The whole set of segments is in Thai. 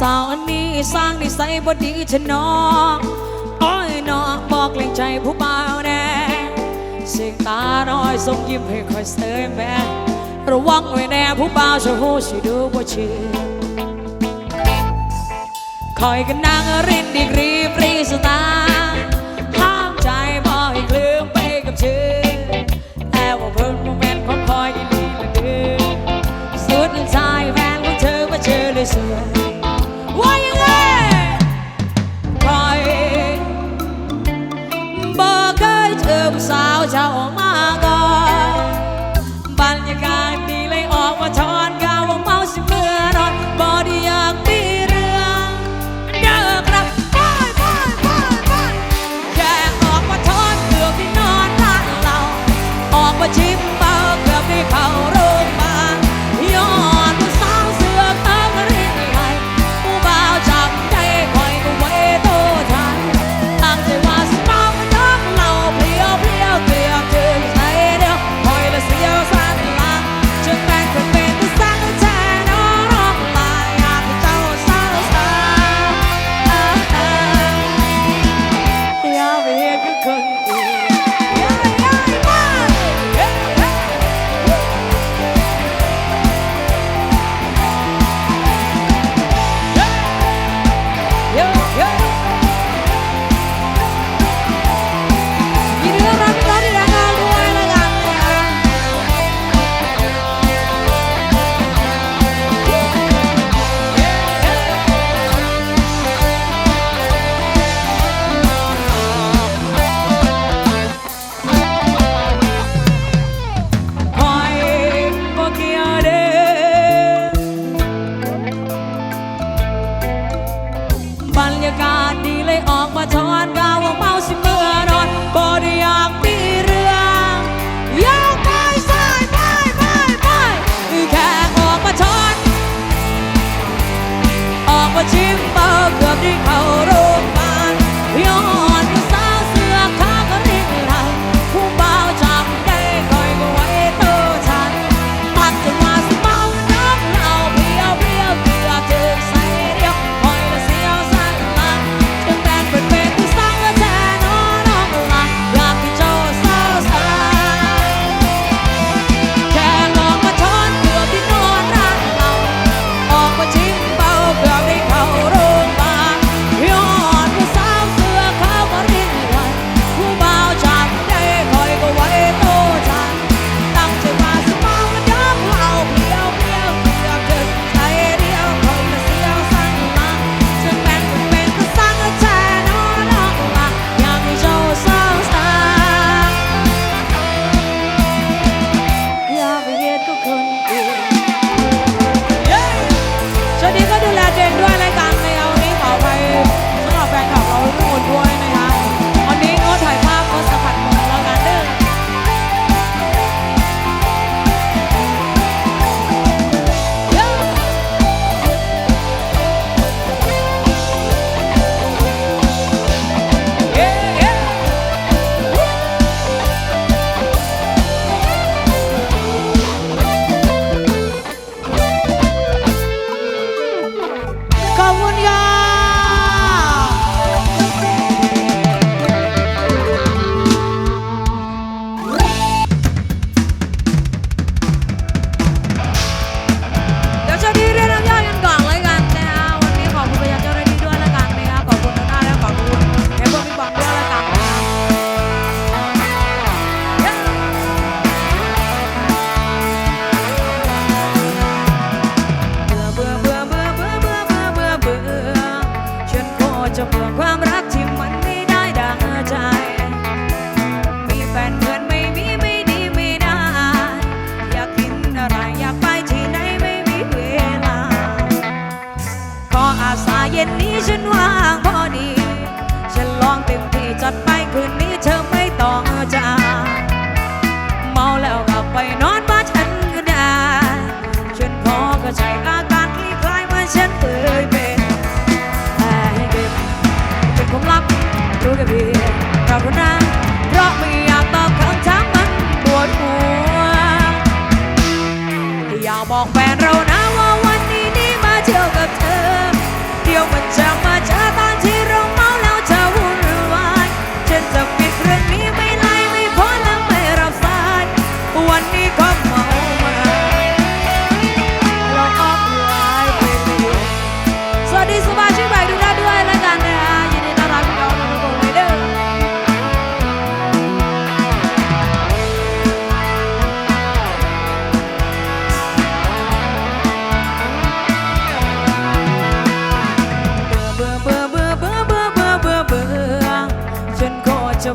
สาวอันนี้สร้างนสัยบดีฉันนองอ้ยนองบอกเล่งใจผู้เบ่าแน่เสียงตาน้อยส่งยิ้มให้คอยเสยแม่ระวังไว้แน่ผู้เบ่าจะหูสิดูบ่ชื่ คอยกันนางรินดีกรีฟรีสตาห้ามใจมองให้คลืมไปกับชื่อแต่ว่าเพิ่งโมเมนต์ควาคอยยินดีละดื้อสุดท้ายแฟนของเธอว่าเจอเลยสวย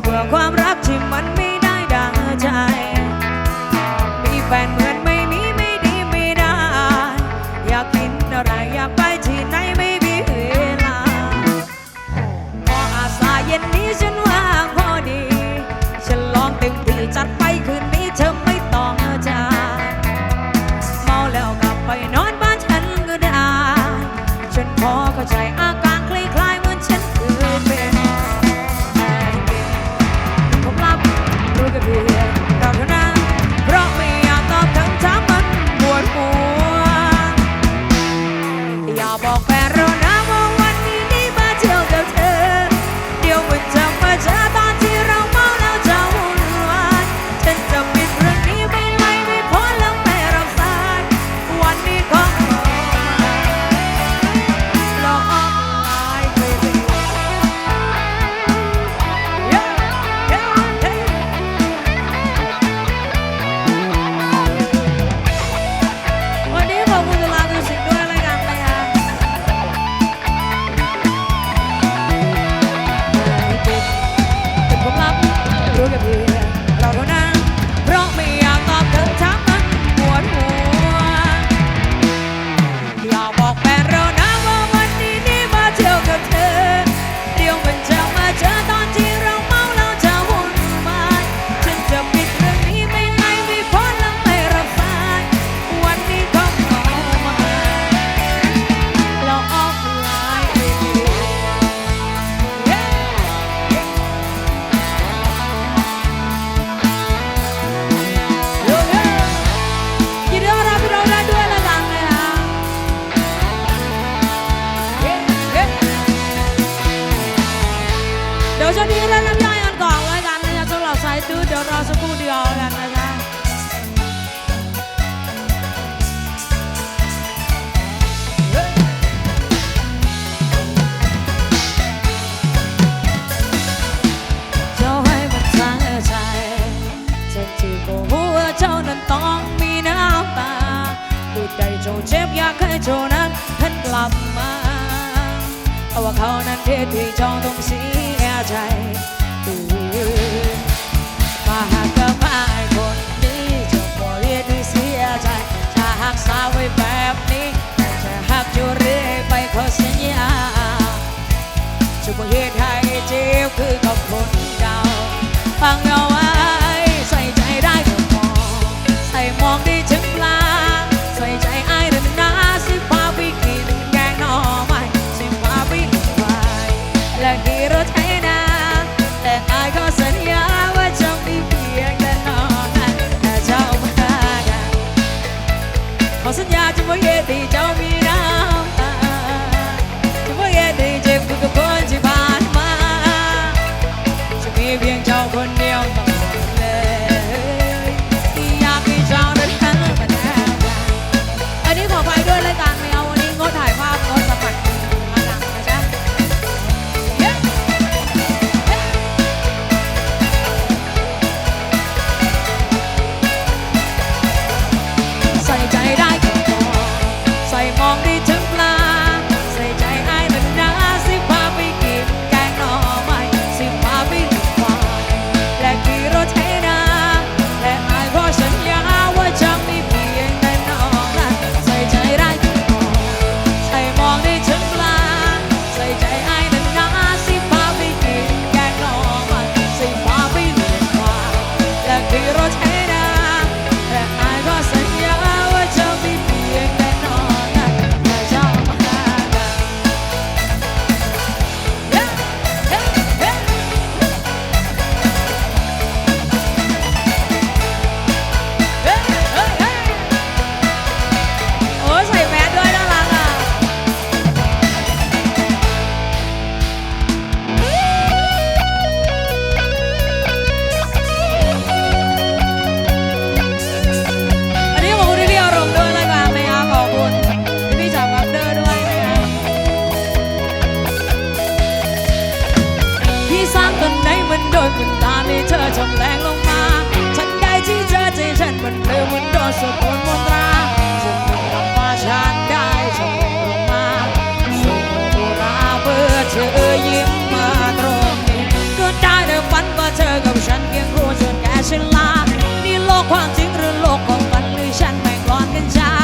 不要夸不 เอาว่าเขานั้นผิดที่จองต้องเสียใจมาหากกับไอ้คนนี้จะบ่เรียนให้เสียใจถ้าหากสาวไว้แบบนี้จะหักอยู่เรื่อยไปขอสียญาจะบ่เฮ็ดให้เจ็บคือกับคนเก่าฟังเอาไว้ใส่ใจได้ก็มองใส่มองได้ถึ bien. ความจริงหรือโลกของฝันหรือฉันแม่ร้อนกันจ้า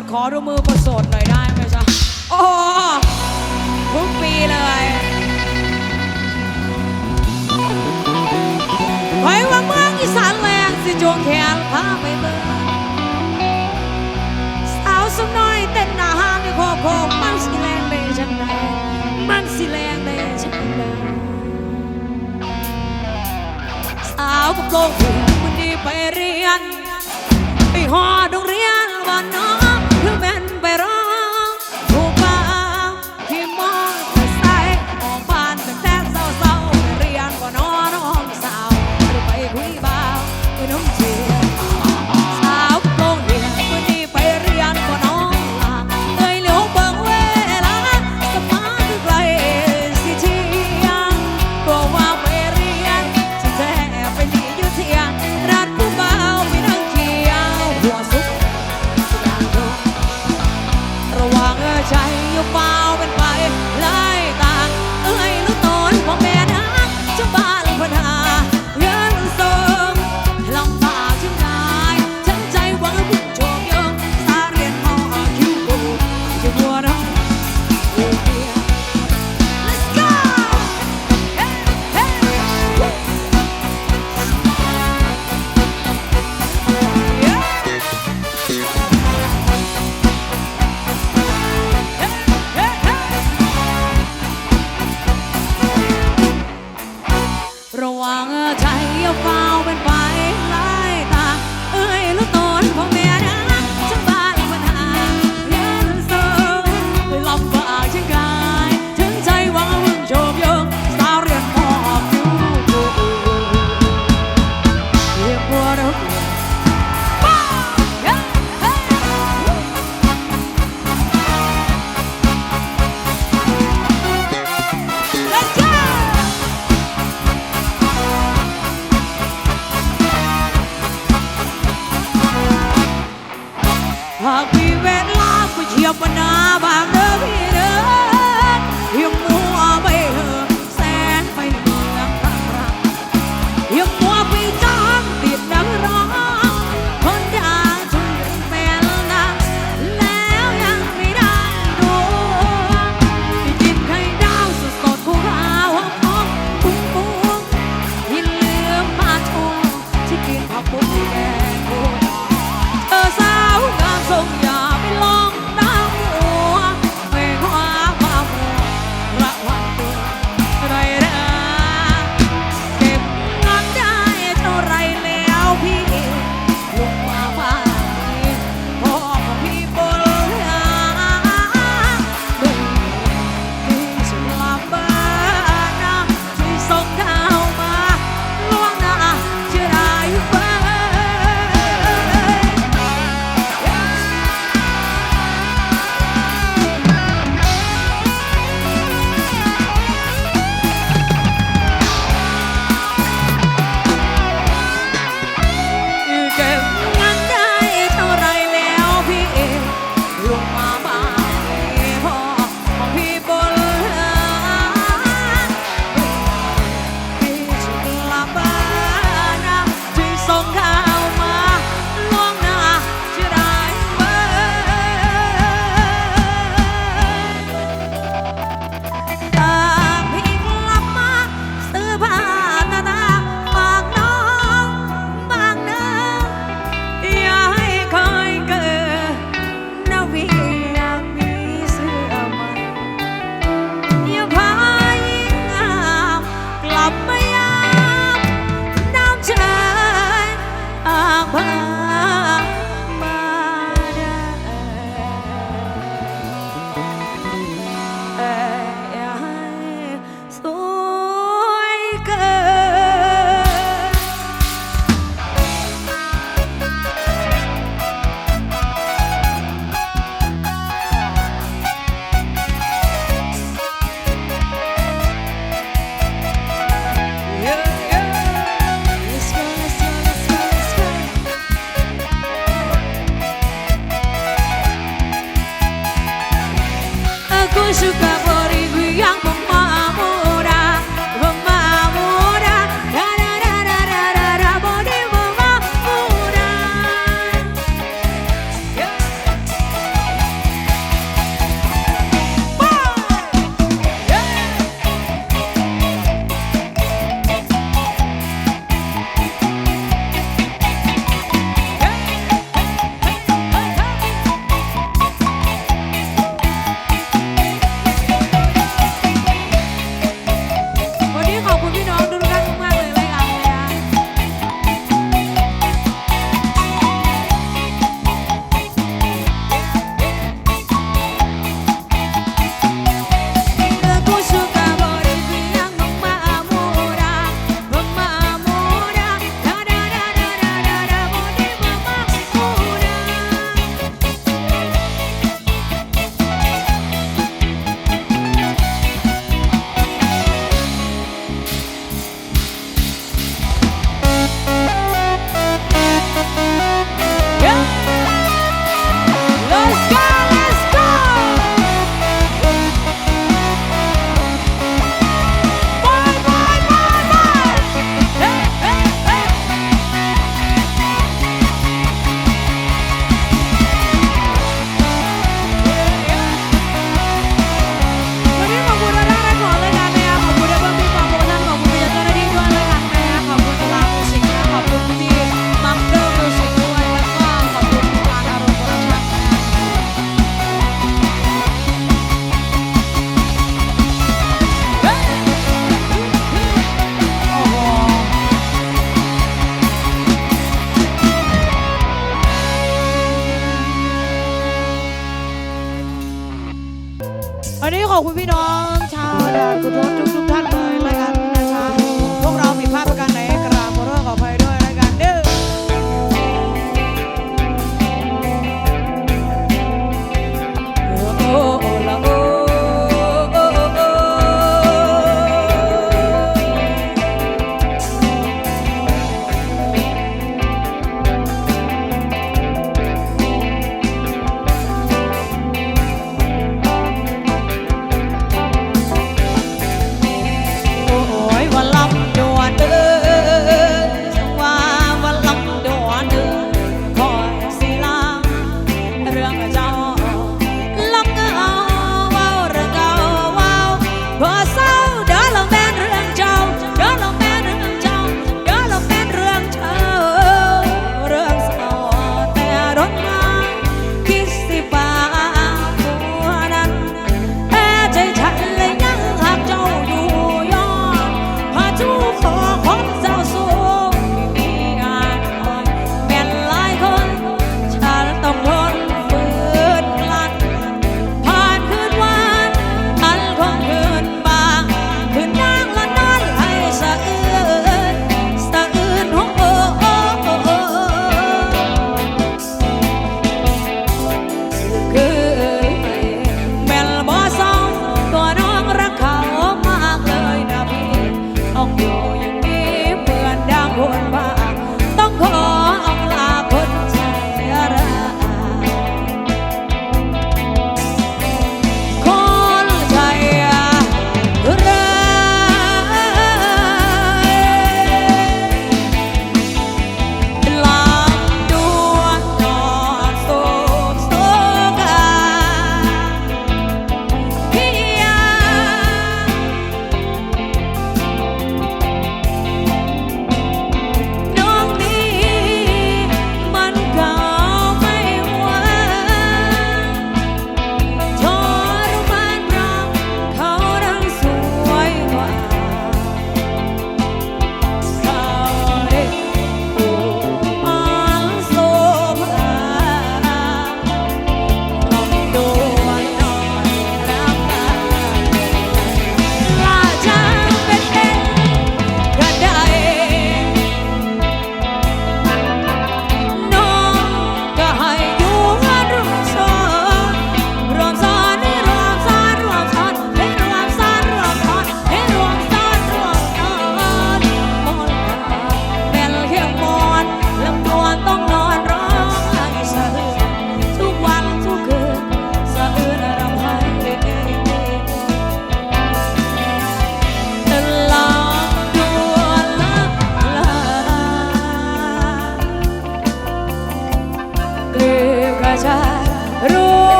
ดขอดูมือประโสดหน่อยได้ไหมจ๊ะ โอ้ทุกปีเลยไว้ว่าเมืองอีสานแรงสิจงแขนพาไปเมืองสาวสมน้อยเต้นหน้าห้างในโคโคมันสิแรงเลยจังไดมันสิแรงเลยจังไดสาวกับโลกผู้มันดีไปเรียน ไปหอโรงเรียนวันน้อง